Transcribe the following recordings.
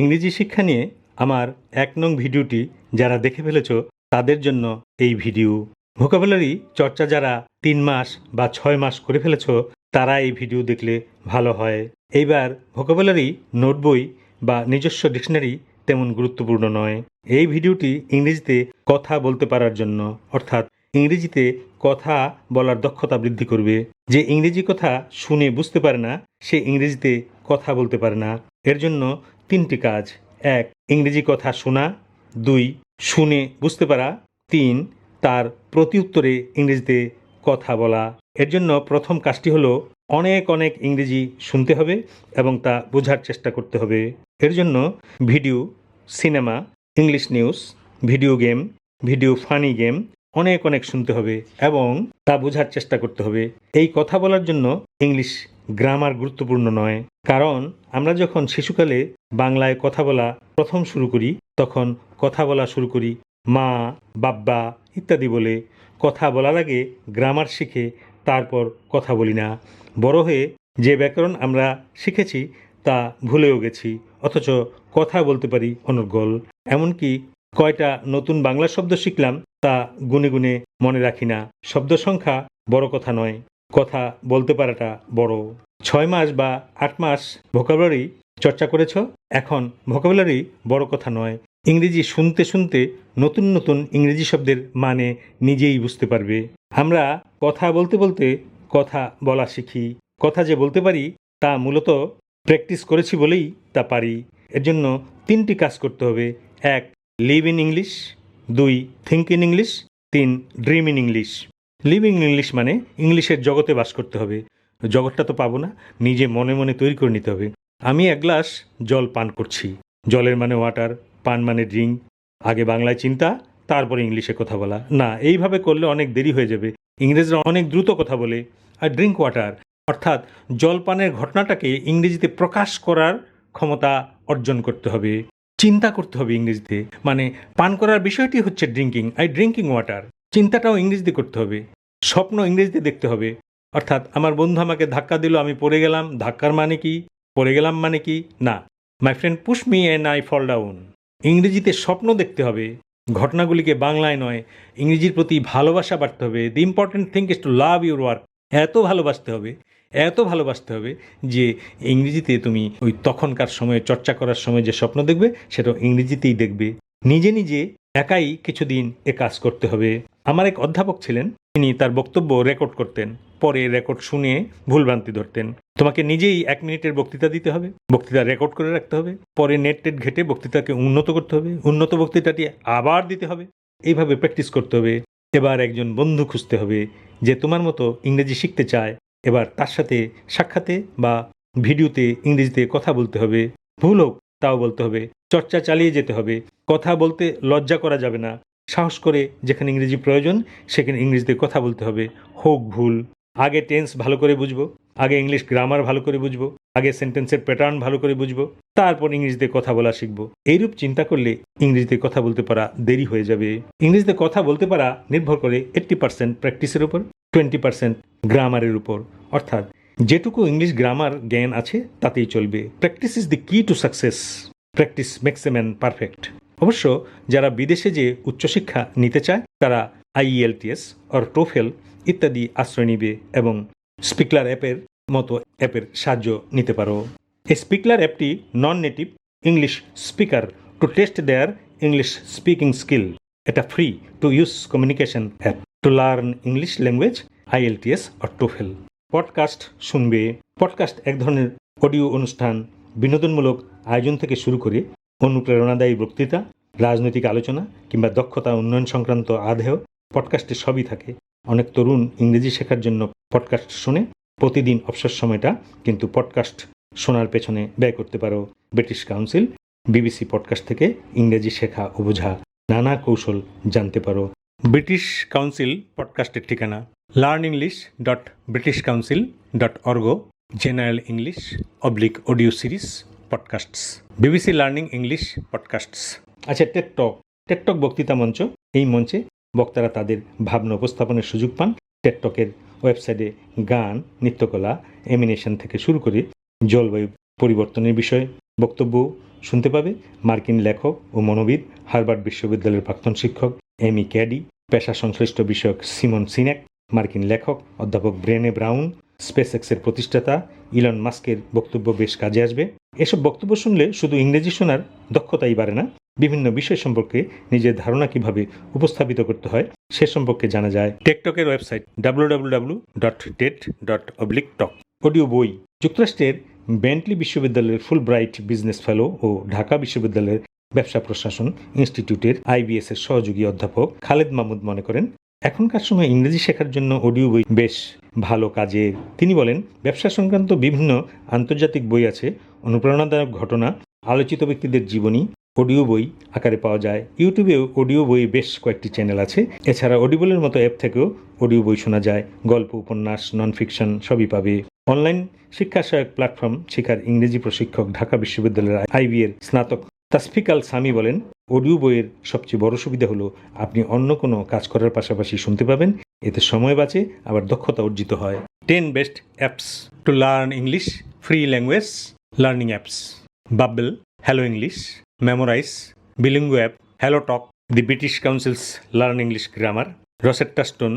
ইংরেজি শিক্ষা নিয়ে আমার এক নং ভিডিওটি যারা দেখে ফেলেছ, তাদের জন্য এই ভিডিও। ভোকাবুলারি চর্চা যারা তিন মাস বা ছয় মাস করে ফেলেছ, তারা এই ভিডিও দেখলে ভালো হয়। এইবার ভোকাবুলারি নোট বই বা নিজস্ব ডিকশনারি তেমন গুরুত্বপূর্ণ নয়। এই ভিডিওটি ইংরেজিতে কথা বলতে পারার জন্য, অর্থাৎ ইংরেজিতে কথা বলার দক্ষতা বৃদ্ধি করবে। যে ইংরেজি কথা শুনে বুঝতে পারে না, সে ইংরেজিতে কথা বলতে পারে না। এর জন্য তিনটি কাজ। এক, ইংরেজি কথা শোনা। দুই, শুনে বুঝতে পারা। তিন, তার প্রতি উত্তরে ইংরেজিতে কথা বলা। এর জন্য প্রথম কাজটি হলো অনেক অনেক ইংরেজি শুনতে হবে এবং তা বোঝার চেষ্টা করতে হবে। এর জন্য video, cinema, English news, video game, video funny game অনেক অনেক শুনতে হবে এবং তা বোঝার চেষ্টা করতে হবে। এই কথা বলার জন্য ইংলিশ গ্রামার গুরুত্বপূর্ণ নয়। কারণ আমরা যখন শিশুকালে বাংলায় কথা বলা প্রথম শুরু করি, তখন কথা বলা শুরু করি মা, বাব্বা ইত্যাদি বলে। কথা বলার আগে গ্রামার শিখে তারপর কথা বলি না। বড় হয়ে যে ব্যাকরণ আমরা শিখেছি তা ভুলেও গেছি, অথচ কথা বলতে পারি অনর্গল। এমনকি কয়টা নতুন বাংলা শব্দ শিখলাম তা গুনে গুনে মনে রাখি না। শব্দ সংখ্যা বড় কথা নয়। কথা বলতে পারাটা বড়। ছয় মাস বা আট মাস ভোকাবুলারি চর্চা করেছ? এখন ভোকাবুলারি বড় কথা নয়। ইংরেজি শুনতে শুনতে নতুন নতুন ইংরেজি শব্দের মানে নিজেই বুঝতে পারবে। আমরা কথা বলতে বলতে কথা বলা শিখি। কথা যে বলতে পারি তা মূলত প্র্যাকটিস করেছি বলেই তা পারি। এর জন্য তিনটি কাজ করতে হবে। এক লিভ ইন ইংলিশ দুই থিঙ্ক ইন ইংলিশ তিন dream in English live English মানে ইংলিশের জগতে বাস করতে হবে। জগৎটা তো পাবো না, নিজে মনে মনে তৈরি করে নিতে হবে। আমি এক গ্লাস জল পান করছি। জলের মানে ওয়াটার পান মানে ড্রিঙ্ক আগে বাংলায় চিন্তা, তারপরে ইংলিশে কথা বলা। না, এইভাবে করলে অনেক দেরি হয়ে যাবে। ইংরেজরা অনেক দ্রুত কথা বলে। আর ড্রিঙ্ক ওয়াটার অর্থাৎ জলপানের ঘটনাটাকে ইংরেজিতে প্রকাশ করার ক্ষমতা অর্জন করতে হবে। চিন্তা করতে হবে ইংরেজিতে। মানে পান করার বিষয়টি হচ্ছে ড্রিঙ্কিং আই ড্রিঙ্কিং ওয়াটার চিন্তাটাও ইংরেজিতে করতে হবে। স্বপ্ন ইংরেজিতে দেখতে হবে। অর্থাৎ, আমার বন্ধু আমাকে ধাক্কা দিল, আমি পড়ে গেলাম। ধাক্কার মানে কি? পড়ে গেলাম মানে কি? না। My friend push me and I fall down ইংরেজিতে স্বপ্ন দেখতে হবে। ঘটনাগুলিকে বাংলায় নয়, ইংরেজির প্রতি ভালোবাসা বাড়তে হবে। The important thing is to love your work এত ভালোবাসতে হবে, এত ভালোবাসতে হবে যে ইংরেজিতে তুমি ওই তখনকার সময়ে, চর্চা করার সময় যে স্বপ্ন দেখবে সেটা ইংরেজিতেই দেখবে। নিজে নিজে একাই কিছুদিন এ কাজ করতে হবে। আমার এক অধ্যাপক ছিলেন, তিনি তার বক্তব্য রেকর্ড করতেন, পরে রেকর্ড শুনে ভুলভ্রান্তি ধরতেন। তোমাকে নিজেই এক মিনিটের বক্তৃতা দিতে হবে, বক্তৃতা রেকর্ড করে রাখতে হবে, পরে নেট টেট ঘেটে বক্তৃতাকে উন্নত করতে হবে, উন্নত বক্তৃতাটি আবার দিতে হবে। এইভাবে প্র্যাকটিস করতে হবে, এবার একজন বন্ধু খুঁজতে হবে, যে তোমার মতো ইংরেজি শিখতে চায়। এবার তার সাথে সাক্ষাতে বা ভিডিওতে ইংরেজিতে কথা বলতে হবে। ভুল হোক, তাও বলতে হবে। চর্চা চালিয়ে যেতে হবে। কথা বলতে লজ্জা করা যাবে না। সাহস করে যেখানে ইংরেজি প্রয়োজন, সেখানে ইংরেজিতে কথা বলতে হবে। হোক ভুল। আগে টেন্স ভালো করে বুঝব, আগে ইংলিশ গ্রামার ভালো করে বুঝব, আগে সেন্টেন্সের প্যাটার্ন ভালো করে বুঝব, তারপর ইংরেজিতে কথা বলা শিখব। এইরূপ চিন্তা করলে ইংরেজিতে কথা বলতে পারা দেরি হয়ে যাবে। ইংরেজিতে কথা বলতে পারা নির্ভর করে এইট্টি পার্সেন্ট প্র্যাকটিসের উপর, টোয়েন্টি পার্সেন্ট গ্রামারের উপর। অর্থাৎ যেটুকু ইংলিশ গ্রামার জ্ঞান আছে, তাতেই চলবে। Practice is the key to success. Practice makes a man perfect. অবশ্য যারা বিদেশে যে উচ্চশিক্ষা নিতে চায়, তারা আইএলটিএস অর টোফেল ইত্যাদি আশ্রয় নিবে এবং স্পিকলার অ্যাপের মতো অ্যাপের সাহায্য নিতে পারো। এই স্পিকলার অ্যাপটি non native English speaker to test their English speaking skill এটা free to use communication app to learn English language IELTS or TOEFL. Podcast শুনবে। পডকাস্ট এক ধরনের অডিও অনুষ্ঠান। বিনোদনমূলক আয়োজন থেকে শুরু করে অনুপ্রেরণাদায়ী বক্তৃতা, রাজনৈতিক আলোচনা কিংবা দক্ষতা উন্নয়ন সংক্রান্ত আধেয় পডকাস্টে সবই থাকে। অনেক তরুণ ইংরেজি শেখার জন্য পডকাস্ট শুনে। প্রতিদিন অবসর সময়টা কিন্তু পডকাস্ট শোনার পেছনে ব্যয় করতে পারো ব্রিটিশ কাউন্সিল, বিবিসি পডকাস্ট থেকে ইংরেজি শেখা ও বোঝা নানা কৌশল জানতে পারো। ব্রিটিশ কাউন্সিল পডকাস্টের ঠিকানা learn English dot British council dot org general English oblique audio series podcasts BBC learning English podcasts আচ্ছা টেকটক টেকটক বক্তৃতা মঞ্চ, এই মঞ্চে বক্তারা তাদের ভাবনা উপস্থাপনের সুযোগ পান। টেকটকের ওয়েবসাইটে গান, নৃত্যকলা, এমিনেশন থেকে শুরু করে জলবায়ু পরিবর্তনের বিষয়ে বক্তব্য শুনতে পাবে মার্কিন লেখক ও মনোবিদ, হার্ভার্ড বিশ্ববিদ্যালয়ের প্রাক্তন শিক্ষক এমি ক্যাডি, পেশা সংশ্লিষ্ট বিষয়ক সিমন সিনেক, মার্কিন লেখক, অধ্যাপক ব্রেনে ব্রাউন স্পেস এক্সের প্রতিষ্ঠাতা ইলন মাস্কের বক্তব্য বেশ কাজে আসবে। এসব বক্তব্য শুনলে শুধু ইংরেজি শোনার দক্ষতাই বাড়ে না, বিভিন্ন বিষয় সম্পর্কে নিজের ধারণা কীভাবে উপস্থাপিত করতে হয় সে সম্পর্কে জানা যায়। টেকটকের website W W W dot TED dot oblique talk audio বই, যুক্তরাষ্ট্রের বেন্টলি বিশ্ববিদ্যালয়ের ফুল ব্রাইট বিজনেস ফেলো ও ঢাকা বিশ্ববিদ্যালয়ের ব্যবসা প্রশাসন ইনস্টিটিউটের আইবিএস এর সহযোগী অধ্যাপক খালেদ মাহমুদ মনে করেন এখনকার সময় ইংরেজি শেখার জন্য অডিও বই বেশ ভালো কাজের তিনি বলেন, ব্যবসা সংক্রান্ত বিভিন্ন আন্তর্জাতিক বই আছে, অনুপ্রেরণাদায়ক ঘটনা, আলোচিত ব্যক্তিদের জীবনী, অডিও বই আকারে পাওয়া যায়। ইউটিউবেও অডিও বই বেশ কয়েকটি চ্যানেল আছে। এছাড়া অডিবলের মতো অ্যাপ থেকেও অডিও বই শোনা যায়। গল্প, উপন্যাস নন ফিকশন সবই পাবে। অনলাইন শিক্ষা সহায়ক প্ল্যাটফর্ম শিখার ইংরেজি প্রশিক্ষক ঢাকা বিশ্ববিদ্যালয়ের আইবি এর স্নাতক তাসফিকাল সামি বলেন অডিও বইয়ের সবচেয়ে বড় সুবিধা হলো আপনি অন্য কোনো কাজ করার পাশাপাশি শুনতে পাবেন। এতে সময় বাঁচে আবার দক্ষতা অর্জিত হয়। Ten best apps to learn English free language learning apps Babbel hello English memorize bilingo app hello talk the British Council's learn English grammar Rosetta Stone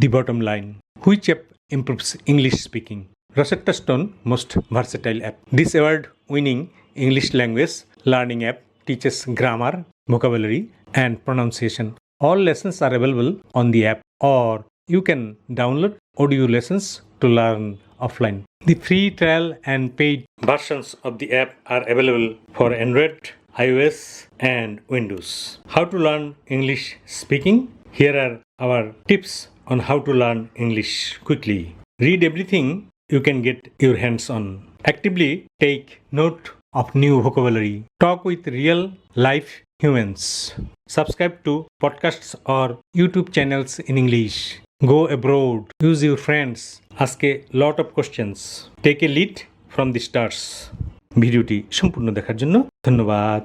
the bottom line which app improves English speaking. Rosetta Stone, most versatile app. This award winning English language learning app teaches grammar, vocabulary, and pronunciation. All lessons are available on the app, or you can download audio lessons to learn offline. The free trial and paid versions of the app are available for Android, iOS, and Windows. How to learn English speaking? Here are our tips on how to learn English quickly. Read everything you can get your hands on. Actively take note of new vocabulary. Talk with real life humans. Subscribe to podcasts or YouTube channels in English. Go abroad. Use your friends. Ask a lot of questions. Take a lead from the stars. ভিডিওটি সম্পূর্ণ দেখার জন্য ধন্যবাদ